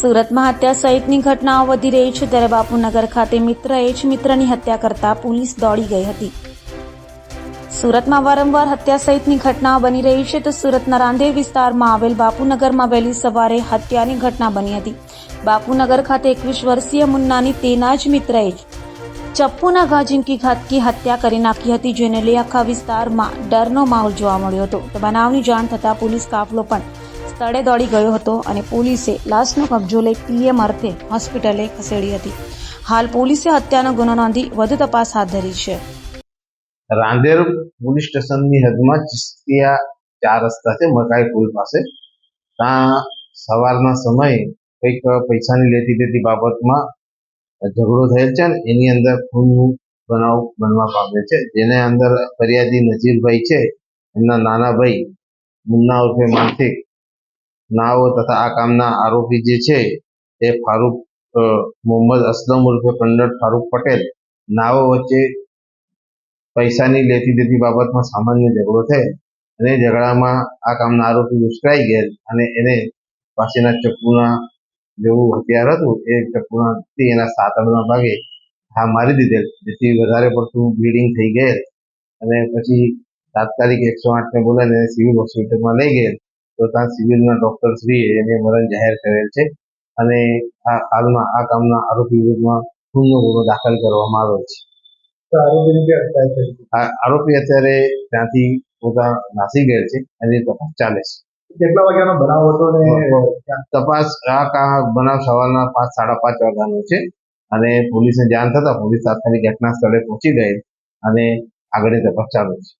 સુરતમાં હત્યા સહિતની ઘટનાઓ વધી રહી છે ત્યારે બાપુનગર ખાતે મિત્રએ જ મિત્રની હત્યા કરતા પોલીસ દોડી ગઈ હતી. સુરતમાં વારંવાર હત્યા સહિતની ઘટનાઓ બની રહી છે તો સુરતના રાંદેર વિસ્તારમાં આવેલ બાપુનગરમાં વહેલી સવારે હત્યાની ઘટના બની હતી. બાપુનગર ખાતે એકવીસ વર્ષીય મુન્નાની તેના જ મિત્રએ જ ચપ્પુના ઘા ઝીંકી ઘાતકી હત્યા કરી નાખી હતી, જેને લઈ આખા વિસ્તારમાં ડરનો માહોલ જોવા મળ્યો હતો. તો બનાવની જાણ થતાં પોલીસ કાફલો પણ સ્થળે દોડી ગયો હતો અને પોલીસે લાશનો કબજો લઈ પીએમ અર્થે હોસ્પિટલે ખસેડી હતી. હાલ પોલીસે હત્યાનો ગુનો નોંધી વધુ તપાસ હાથ ધરી છે. રાંદેર પોલીસ સ્ટેશનની હદમાં ચિસ્તિયા ચાર રસ્તા છે, મકાઈ પુલ પાસે. ત્યાં સવારના સમયે કંઈક પૈસાની લેતી દેતી બાબતમાં ઝઘડો થયેલ છે એની અંદર ખૂનનું બનાવ બનવા પામે છે. જેને અંદર ફરિયાદી નજીરભાઈ છે, એમના નાના ભાઈ મુન્ના ઉર્ફે માનસિક નાઓ તથા આ કામના આરોપી જે છે, એ ફારૂક મોહમ્મદ અસલમ ઉર્ફે કંડર ફારૂક પટેલ નાઓ વચ્ચે પૈસાની લેતી દેતી બાબતમાં સામાન્ય ઝઘડો થયેલ અને ઝઘડામાં આ કામના આરોપી ઉશ્કેરાઈ ગયેલ અને એને પાસેના ચપ્પુના જેવું હથિયાર હતું એ ચપ્પુના થી એના સાતડના ભાગે હા મારી દીધેલ. જેથી વધારે પડતું બ્લીડિંગ થઈ ગયેલ. અને પછી તાત્કાલિક એકસો આઠને બોલાવીને એને સિવિલ હોસ્પિટલમાં લઈ ગયેલ. તો ત્યાં સિવિલના ડૉક્ટર શ્રીએ એને મરણ જાહેર કરેલ છે. અને આ હાલમાં આ કામના આરોપી વિરુદ્ધમાં ગુનો ગુનો દાખલ કરવામાં આવેલ છે. આરોપી અત્યારે ત્યાંથી પોતા નાસી ગયેલ છે એની તપાસ ચાલે છે. કેટલા વાગ્યાનો બનાવ હતો ને? તપાસ આ બનાવ સવારના પાંચ, સાડા પાંચ વાગ્યાનો છે. અને પોલીસને જાણ થતા પોલીસ તાત્કાલિક ઘટના સ્થળે પહોંચી ગઈ અને આગળની તપાસ ચાલુ છે.